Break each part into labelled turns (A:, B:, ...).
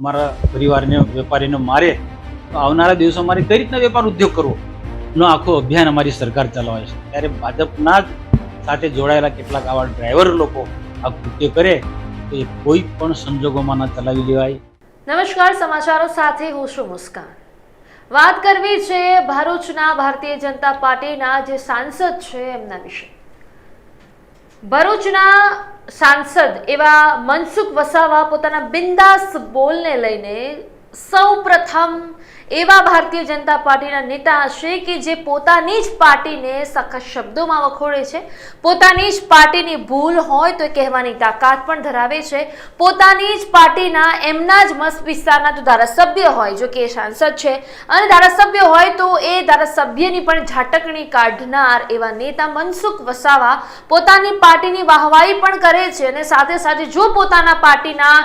A: અમારા પરિવારને, વેપારીને મારે, તો આવનારા દિવસો મારે કઈ રીતના વેપાર ઉદ્યોગ કરવો? નો આખો અભિયાન અમારી સરકાર ચલાવે છે. ત્યારે ભાજપના જ સાથે જોડાયેલા કેટલાક આવા ડ્રાઈવર લોકો આ કૃત્ય કરે એ કોઈ પણ સંજોગોમાં ના ચલાવી લેવાય.
B: નમસ્કાર, સમાચારો સાથે હું છું મુસ્કાન. વાત કરવી છે, ભરૂચના ભારતીય જનતા પાર્ટીના જે સાંસદ છે, એમના વિશે. ભરૂચના સાંસદ એવા મનસુખ વસાવા પોતાના બિંદાસ બોલને લઈને સૌ પ્રથમ એવા ભારતીય જનતા પાર્ટીના નેતા હશે કે જે પોતાની જ પાર્ટીને સખત શબ્દોમાં વખોડે છે. પોતાની જ પાર્ટીની ભૂલ હોય તો કહેવાની તાકાત પણ ધરાવે છે. પોતાની જ પાર્ટીના એમના જ મત વિસ્તારના જો ધારાસભ્ય હોય, જો કે સાંસદ છે. અને ધારાસભ્ય હોય તો એ ધારાસભ્યની પણ ઝાટકણી કાઢનાર એવા નેતા મનસુખ વસાવા પોતાની પાર્ટીની વાહવાઈ પણ કરે છે અને સાથે સાથે જો પોતાના પાર્ટીના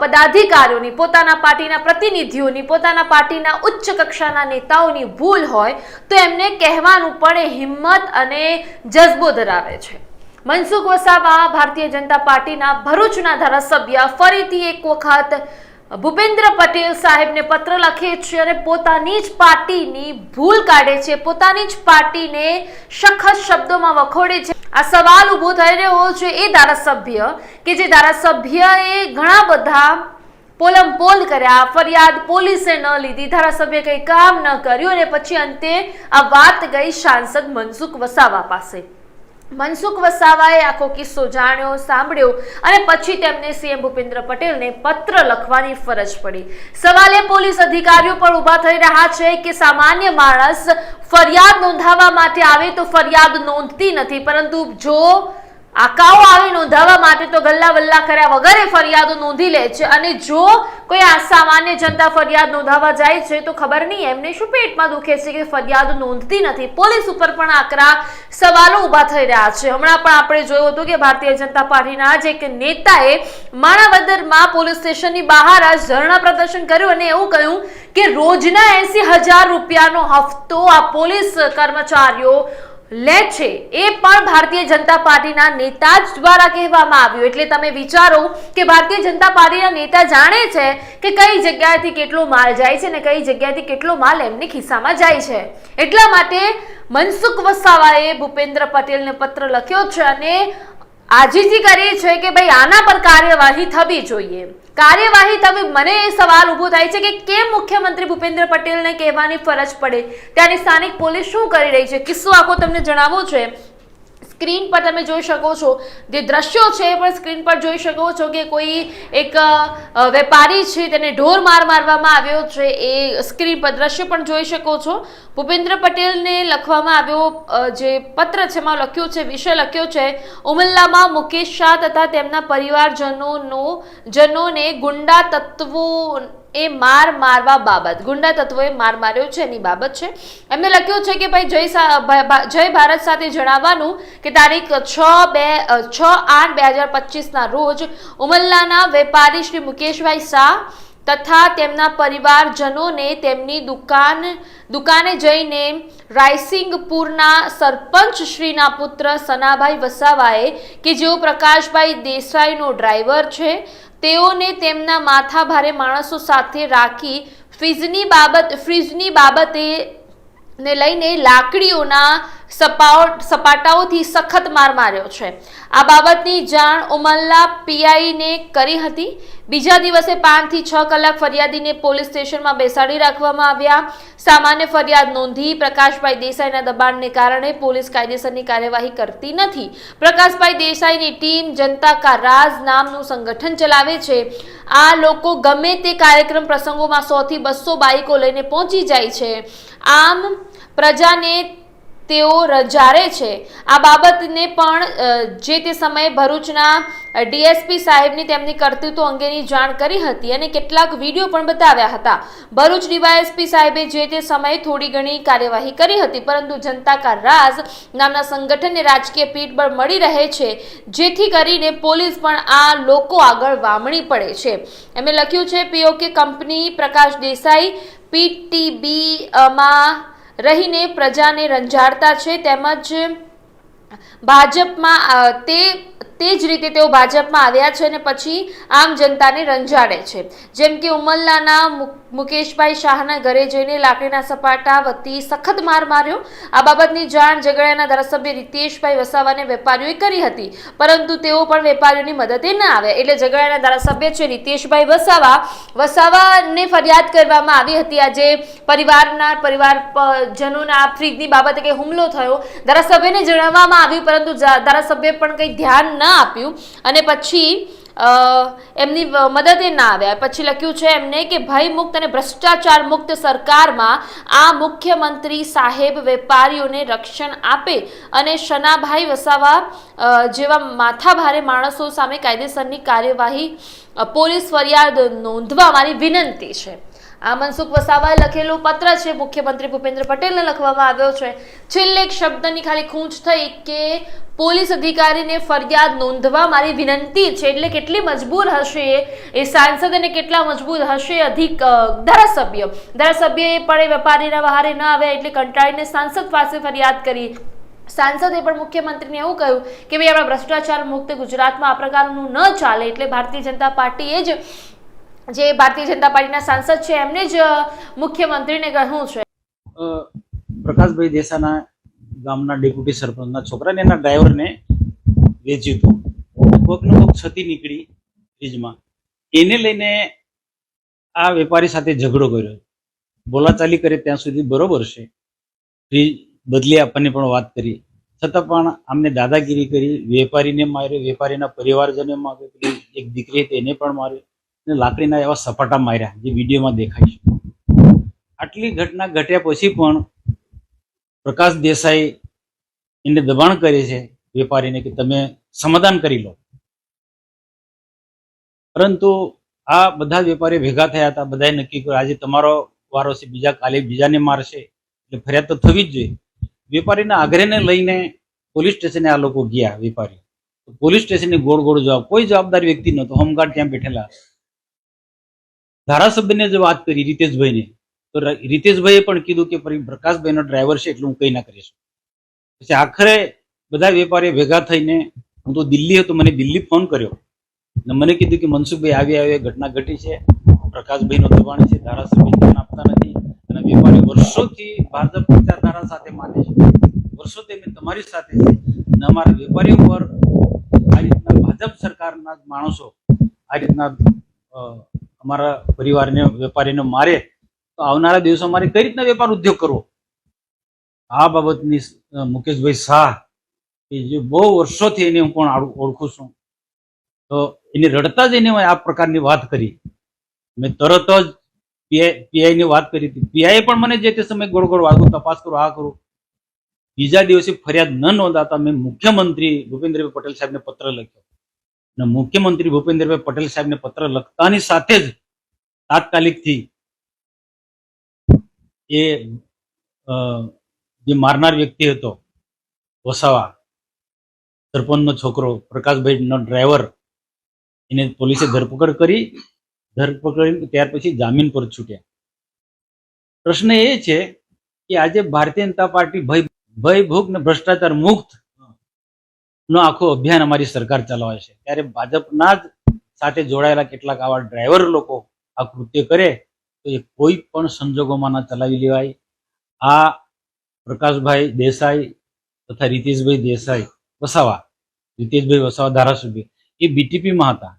B: પદાધિકારીઓની, પોતાના પાર્ટીના પ્રતિનિધિઓની, પોતાના પાર્ટીના ઉચ્ચ કક્ષાના નેતાઓની ભૂલ હોય તો એમને કહેવાનું પણ હિંમત અને જજ્બો ધરાવે છે. મનસુખ વસાવા ભારતીય જનતા પાર્ટીના ભરૂચના ધારાસભ્ય ફરીથી એક વખત ભૂપેન્દ્ર પટેલ સાહેબને પત્ર લખે છે અને પોતાની જ પાર્ટીની ભૂલ કાઢે છે. પોતાની જ પાર્ટીને સખત શબ્દોમાં વખોડે છે. આ સવાલ ઊભો થઈ રહ્યો છે એ ધારાસભ્ય કે જે ધારાસભ્યએ ઘણા બધા પોલમ પોલ કર્યા, ફરિયાદ પોલીસે ન લીધી, ધારાસભ્ય કંઈ કામ ન કર્યું અને પછી અંતે આ વાત ગઈ સાંસદ મનસુખ વસાવા પાસે. મનસુખ વસાવાએ આખો કિસ્સો જાણ્યો, સાંભળ્યો અને પછી તેમને સીએમ ભૂપેન્દ્ર પટેલને પત્ર લખવાની ફરજ પડી. સવાલે પોલીસ અધિકારીઓ પણ ઊભા થઈ રહ્યા છે કે સામાન્ય માણસ ફરિયાદ નોંધાવવા માટે આવે તો ફરિયાદ નોંધતી નથી, પરંતુ જો આકાઓ આવી નોંધાવવા માટે તો ગલ્લા વલ્લા કર્યા વગર ફરિયાદો નોંધી લે છે. અને જો કોઈ આ સામાન્ય જનતા ફરિયાદ નોંધાવવા જાય છે તો ખબર નહીં, એમને શું પેટમાં દુખે છે કે ફરિયાદ નોંધતી નથી? પોલીસ ઉપર પણ આકરા સવાલો ઊભા થઈ રહ્યા છે. હમણાં પણ આપણે જોયું હતું કે ભારતીય જનતા પાર્ટીના જ એક નેતાએ માણાવદરમાં પોલીસ સ્ટેશનની બહાર આ ધરણા પ્રદર્શન કર્યું અને એવું કહ્યું કે રોજના એસી હજાર રૂપિયાનો હફતો આ પોલીસ કર્મચારીઓ લે છે. એ પણ ભારતીય જનતા પાર્ટીના નેતા જ દ્વારા કહેવામાં આવ્યું. એટલે તમે વિચારો કે ભારતીય જનતા પાર્ટીના નેતા જાણે છે કે કઈ જગ્યાએથી કેટલો માલ જાય છે ને કઈ જગ્યાએથી કેટલો માલ એમની ખિસ્સામાં જાય છે. એટલા માટે મનસુખ વસાવાએ ભૂપેન્દ્ર પટેલને પત્ર લખ્યો છે અને આજીજી કરી છે કે ભાઈ આના પર કાર્યવાહી થવી જોઈએ. કાર્યવાહી થવી મને એ સવાલ ઊભો થાય છે કે કેમ મુખ્યમંત્રી ભૂપેન્દ્ર પટેલને કહેવાની ફરજ પડે? ત્યાંની સ્થાનિક પોલીસ શું કરી રહી છે? કિસ્સો આખો તમને જણાવવો છે સ્ક્રીન પર તમે જોઈ શકો છો જે દ્રશ્યો છે એ પણ સ્ક્રીન પર જોઈ શકો છો કે કોઈ એક વેપારી છે તેને ઢોર માર મારવામાં આવ્યો છે એ સ્ક્રીન પર દ્રશ્ય પણ જોઈ શકો છો. ભૂપેન્દ્ર પટેલને લખવામાં આવ્યો જે પત્ર છે એમાં લખ્યું છે, વિષય લખ્યો છે ઉમલ્લામાં મુકેશ શાહ તથા તેમના પરિવારજનોનો, જનોને ગુંડા તત્વો એ માર મારવા બાબત. ગુંડા તત્વોએ માર માર્યો છે, એની બાબત છે. એમને લખ્યું છે કે ભાઈ જય જય ભારત સાથે જણાવવાનું કે તારીખ છ બે છ આઠ બે હજાર પચીસના રોજ ઉમલ્લાના વેપારી શ્રી મુકેશભાઈ શાહ તથા તેમના પરિવારજનોને તેમની દુકાન, દુકાને જઈને રાયસિંગપુરના સરપંચ શ્રીના પુત્ર સનાભાઈ વસાવાએ કે જેઓ પ્રકાશભાઈ દેસાઈનો ડ્રાઈવર છે તેઓને તેમના માથાભારે માણસો સાથે રાખી ફ્રીજની બાબત ફ્રીજની બાબતે ને લઈને લાકડીઓના સપાવ સપાટાઓથી સખત માર માર્યો છે. આ બાબતની જાણ ઉમલ્લા પીઆઈને કરી હતી. બીજા દિવસે પાંચથી છ કલાક ફરિયાદીને પોલીસ સ્ટેશનમાં બેસાડી રાખવામાં આવ્યા. સામાન્ય ફરિયાદ નોંધી પ્રકાશભાઈ દેસાઈના દબાણને કારણે પોલીસ કાયદેસરની કાર્યવાહી કરતી નથી. પ્રકાશભાઈ દેસાઈની ટીમ જનતા કા રાજ નામનું સંગઠન ચલાવે છે. આ લોકો ગમે તે કાર્યક્રમ પ્રસંગોમાં સોથી બસો બાઈકો લઈને પહોંચી જાય છે. આમ પ્રજાને તેઓ રજારે છે. આ બાબતને પણ જે તે સમયે ભરૂચના ડીએસપી સાહેબની તેમની કરતૂતો અંગેની જાણ કરી હતી અને કેટલાક વીડિયો પણ બતાવ્યા હતા. ભરૂચ ડીવાયએસપી સાહેબે જે તે સમયે થોડી ઘણી કાર્યવાહી કરી હતી, પરંતુ જનતા કા રાજ નામના સંગઠનને રાજકીય પીઠબળ મળી રહે છે, જેથી કરીને પોલીસ પણ આ લોકો આગળ વામણી પડે છે. એમણે લખ્યું છે, POK company Prakash Desai PTB માં રહીને પ્રજાને રંજાડતા છે તેમજ ભાજપમાં તે તે જ રીતે તેઓ ભાજપમાં આવ્યા છે અને પછી આમ જનતાને રંજાડે છે. જેમ કે ઉમલ્લાના મુકેશભાઈ શાહના ઘરે જઈને લાકડીના સપાટા વતી સખત માર માર્યો. આ બાબતની જાણ ઝઘડિયાના ધારાસભ્ય રીતેશભાઈ વસાવાને વેપારીઓએ કરી હતી. પરંતુ તેઓ પણ વેપારીઓની મદદે ન આવ્યા. એટલે ઝઘડિયાના ધારાસભ્ય છે રીતેશભાઈ વસાવા. વસાવાને ફરિયાદ કરવામાં આવી હતી. આજે પરિવારના, પરિવાર પ- જનોના ફ્રીજની બાબતે કંઈ હુમલો થયો? ધારાસભ્યને જણાવવામાં આવ્યું, પરંતુ ધારાસભ્ય પણ કંઈ ધ્યાન ન આપ્યું. અને પછી એમની મદદે ના આવ્યા. પછી લખ્યું છે એમને કે, ભય મુક્ત અને ભ્રષ્ટાચાર મુક્ત સરકારમાં આ મુખ્યમંત્રી સાહેબ વેપારીઓને રક્ષણ આપે અને શનાભાઈ વસાવા જેવા માથાભારે માણસો સામે કાયદેસરની કાર્યવાહી પોલીસ ફરિયાદ નોંધવા મારી વિનંતી છે. આ મનસુખ વસાવાએ લખેલું પત્ર છે, મુખ્યમંત્રી ભૂપેન્દ્ર પટેલને લખવામાં આવ્યો છે. છેલ્લે એક શબ્દની ખાલી ખૂંચ થઈ કે પોલીસ અધિકારીને ફરિયાદ નોંધવા મારી વિનંતી છે, એટલે કેટલી મજબૂર હશે એ. સાંસદ અને કેટલા મજબૂર હશે અધિક ધારાસભ્ય. ધારાસભ્યએ પણ એ વેપારીના વહારે ન આવ્યા એટલે કંટાળીને સાંસદ પાસે ફરિયાદ કરી. સાંસદે પણ મુખ્યમંત્રીને એવું કહ્યું કે ભાઈ, આપણા ભ્રષ્ટાચાર મુક્ત ગુજરાતમાં આ પ્રકારનું ન ચાલે એટલે ભારતીય જનતા પાર્ટીએ જ જે ભારતીય જનતા પાર્ટીના સાંસદ છે, એમને જ મુખ્યમંત્રીને કહ્યું છે.
A: પ્રકાશભાઈ દેસાના ગામના ડેપ્યુટી સરપંચના છોકરાને એના ડ્રાઈવરને વેચ્યું હતું. કોઈકનો કોઈક ક્ષતિ નીકળી ફ્રીજમાં. એને લઈને આ વેપારી સાથે ઝઘડો કર્યો. બોલાચાલી કરે ત્યાં સુધી બરોબર છે. ફ્રીજ બદલી આપવાની પણ વાત કરી. છતાં પણ આમને દાદાગીરી કરી, વેપારીને માર્યો, વેપારીના પરિવારજને માર્યો, પેલી એક દીકરી હતી એને પણ માર્યો. અને લાકડીના એવા સપાટા માર્યા જે વિડીયોમાં દેખાય છે. આટલી ઘટના ઘટ્યા પછી પણ પ્રકાશ દેસાઈ એને દબાણ કરે છે વેપારીને કે તમે સમાધાન કરી લો. પરંતુ આ બધા વેપારીઓ ભેગા થયા હતા, બધાએ નક્કી કર્યું, આજે તમારો વારો છે, બીજા કાલે બીજાને મારશે. એટલે ફરિયાદ તો થવી જ જોઈએ. વેપારીના આગ્રહને લઈને પોલીસ સ્ટેશને આ લોકો ગયા વેપારી પોલીસ સ્ટેશનની ગોળ ગોળ જવાબ, કોઈ જવાબદાર વ્યક્તિ નહોતો. હોમગાર્ડ ત્યાં બેઠેલા. ધારાસભ્યને જે વાત કરી, રીતેશભાઈને, તો રીતેશભાઈએ પણ કીધું કે પ્રકાશભાઈનો ડ્રાઈવર છે એટલે હું કંઈ ના કરીશ પછી આખરે બધા વેપારીઓ ભેગા થઈને, હું તો દિલ્હી હતો, મને દિલ્હી ફોન કર્યો. ને મને કીધું કે મનસુખભાઈ આવી આવી ઘટના ઘટી છે, પ્રકાશભાઈનો દબાણ છે, ધારાસભ્ય ધ્યાન આપતા નથી અને વેપારીઓ વર્ષોથી ભાજપ વિચારધારા સાથે માને છે. વર્ષોથી અમે તમારી સાથે છે અને અમારા વેપારીઓ પર આ રીતના ભાજપ સરકારના માણસો આ રીતના અમારા પરિવારને, વેપારીને મારે, તો આવનારા દિવસો અમારે કઈ રીતના વેપાર ઉદ્યોગ કરવો? આ બાબતની મુકેશભાઈ શાહ, કે જે બહુ વર્ષોથી એને હું પણ ઓળખું છું, તો એને રડતા જ એને આ પ્રકારની વાત કરી. મેં તરત જ પીઆઈ પીઆઈની વાત કરી હતી. પીઆઈ પણ મને જે તે સમયે ગોળ ગોળ વાગું, તપાસ કરો, આ કરું. બીજા દિવસે ફરિયાદ ન નોંધાતા મેં મુખ્યમંત્રી ભૂપેન્દ્રભાઈ પટેલ સાહેબને પત્ર લખ્યો. અને મુખ્યમંત્રી ભૂપેન્દ્રભાઈ પટેલ સાહેબને પત્ર લખતાની સાથે જ તાત્કાલિકથી એ જે મારનાર વ્યક્તિ હતો, વસાવા, સરપંચનો છોકરો, પ્રકાશભાઈનો ડ્રાઈવર, એને પોલીસે ધરપકડ કરી, ધરપકડ ત્યાર પછી જામીન પર છૂટ્યા. પ્રશ્ન એ છે કે આજે ભારતીય જનતા પાર્ટી ભય, ભયભૂક ને ભ્રષ્ટાચાર મુક્ત નો આખો અભિયાન અમારી સરકાર ચલાવે છે. ત્યારે ભાજપના જ સાથે જોડાયેલા કેટલાક આવા ડ્રાઈવર લોકો આ કૃત્ય કરે, તો એ કોઈ પણ સંજોગોમાં ના ચલાવી લેવાય. આ પ્રકાશભાઈ દેસાઈ તથા રીતેશભાઈ દેસાઈ વસાવા, રીતેશભાઈ વસાવા ધારાસભ્ય, એ બીટીપીમાં હતા.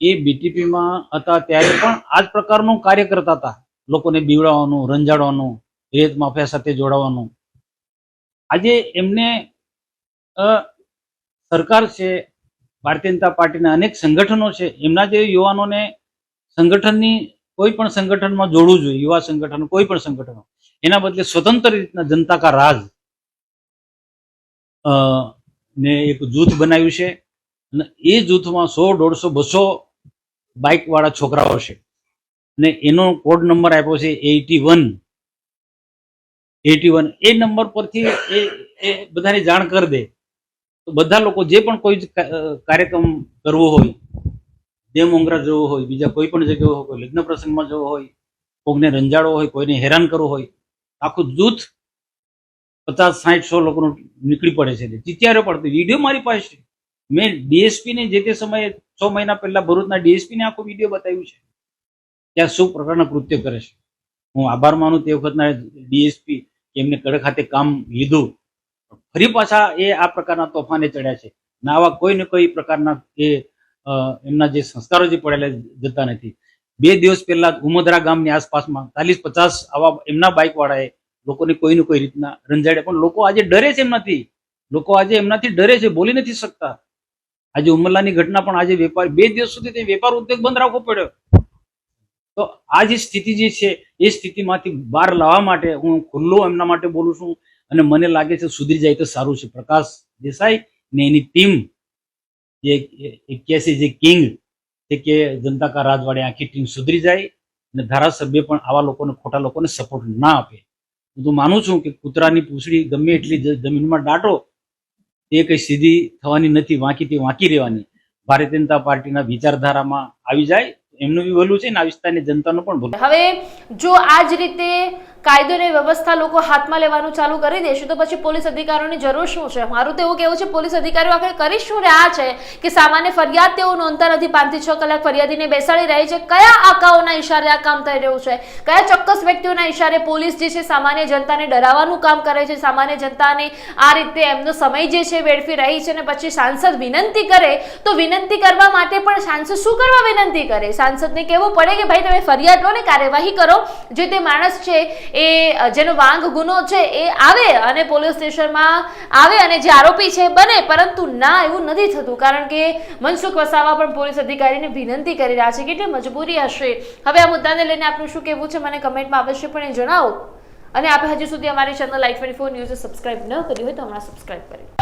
A: એ બીટીપીમાં હતા ત્યારે પણ આ જ પ્રકારનું કાર્ય કરતા હતા. લોકોને બીવડાવવાનું, રંજાડવાનું, રેત માફિયા સાથે જોડાવાનું. આજે એમને સરકાર છે, ભારતીય જનતા પાર્ટીના અનેક સંગઠનો છે, એમના જે યુવાનોને સંગઠનની કોઈ પણ સંગઠનમાં જોડવું જોઈએ, યુવા સંગઠન, કોઈ પણ સંગઠનો, એના બદલે સ્વતંત્ર રીતના જનતા કા રાજ ને એક જૂથ બનાવ્યું છે, અને એ જૂથમાં સો, દોઢસો, બસો બાઇકવાળા છોકરાઓ છે. ને એનો કોડ નંબર આપ્યો છે એટી વન. એટી વન એ નંબર પરથી એ બધાને જાણ કરી દે. બધા લોકો જે પણ કોઈ કાર્યક્રમ કરવો હોય દેવ મોંગરા જવો હોય, બીજા કોઈ પણ જગ્યાએ હોય, કોઈ લગ્ન પ્રસંગમાં જવો હોય, કોઈને રંજાડવો હોય, કોઈને હેરાન કરવો હોય, આખું જૂથ પચાસ સાઠ સો લોકોનું નીકળી પડે છે. ચિત્યારે પડતું. વીડિયો મારી પાસે છે. મેં ડીએસપીને જે તે સમયે છ મહિના પહેલા ભરૂચના ડીએસપીને આખો વીડિયો બતાવ્યું છે. ત્યાં શું પ્રકારના કૃત્ય કરે છે. હું આભાર માનું તે વખતના ડીએસપી એમને કડક ખાતે કામ લીધું. ફરી પાછા એ આ પ્રકારના તોફાને ચડ્યા છે. ના આવા કોઈ ને કોઈ પ્રકારના એમના જે સંસ્કારો જે પડેલા જતા નથી. બે દિવસ પહેલા ઉમદરા ગામની આસપાસમાં ચાલીસ પચાસ આવા એમના બાઇક વાળાએ લોકોને કોઈ ને કોઈ રીતના રંજાડ્યા. પણ લોકો આજે ડરે છે એમનાથી લોકો આજે એમનાથી ડરે છે, બોલી નથી શકતા. આજે ઉમરલાની ઘટના પણ આજે વેપાર, બે દિવસ સુધી તે વેપાર ઉદ્યોગ બંધ રાખવો પડ્યો. તો આ જે સ્થિતિ જે છે, એ સ્થિતિમાંથી બહાર લાવવા માટે હું ખુલ્લો એમના માટે બોલું છું. અને મને લાગે છે સુધરી જાય તો સારું છે. પ્રકાશ દેસાઈ ને એની ટીમ એક્યાસી જે કિંગ તે કે જનતા કા રાજવાડી આખી ટીમ સુધરી જાય અને ધારાસભ્ય પણ આવા લોકોને, ખોટા લોકોને સપોર્ટ ના આપે. હું તો માનું છું કે કૂતરાની પૂંછડી ગમે એટલી જમીનમાં દાટો એ કઈ સીધી થવાની નથી, વાંકી તે વાંકી રહેવાની. ભારતીય જનતા પાર્ટીના વિચારધારામાં આવી જાય, એમનું બી ભલું છે ને આ વિસ્તારની જનતાનું પણ ભલું
B: હવે જો આ જ રીતે કાયદો અને વ્યવસ્થા લોકો હાથમાં લેવાનું ચાલુ કરી દેશે, તો પછી પોલીસ અધિકારીઓની જરૂર શું છે? મારું તો એવું કેવું છે, પોલીસ અધિકારીઓ આખરે કરી શું રહ્યા છે? કે સામાન્ય ફરિયાદ તેઓ નોંધતા નથી, પાંચથી છ કલાક ફરિયાદીને બેસાડી રહી છે. કયા આકાઓના ઇશારે આ કામ થઈ રહ્યું છે? કયા ચોક્કસ વ્યક્તિઓના ઇશારે પોલીસ જે છે સામાન્ય જનતાને ડરાવવાનું કામ કરે છે? સામાન્ય જનતાને આ રીતે એમનો સમય જે છે વેડફી રહી છે અને પછી સાંસદ વિનંતી કરે, તો વિનંતી કરવા માટે પણ સાંસદ શું કરવા વિનંતી કરે? સાંસદને કહેવું પડે કે ભાઈ તમે ફરિયાદ લો ને કાર્યવાહી કરો. જે તે માણસ છે એ જેનો વાંગ ગુનો છે એ આવે અને પોલીસ સ્ટેશનમાં આવે અને જે આરોપી છે બને. પરંતુ ના, એવું નથી થતું. કારણ કે મનસુખ વસાવા પણ પોલીસ અધિકારીને વિનંતી કરી રહ્યા છે કેટલી મજબૂરી હશે. હવે આ મુદ્દાને લઈને આપનું શું કહેવું છે મને કમેન્ટમાં અવશ્યપણે જણાવો. અને આપણે હજુ સુધી અમારી channel life twenty four news subscribe ન કરી હોય તો હમણાં સબસ્ક્રાઈબ કરી.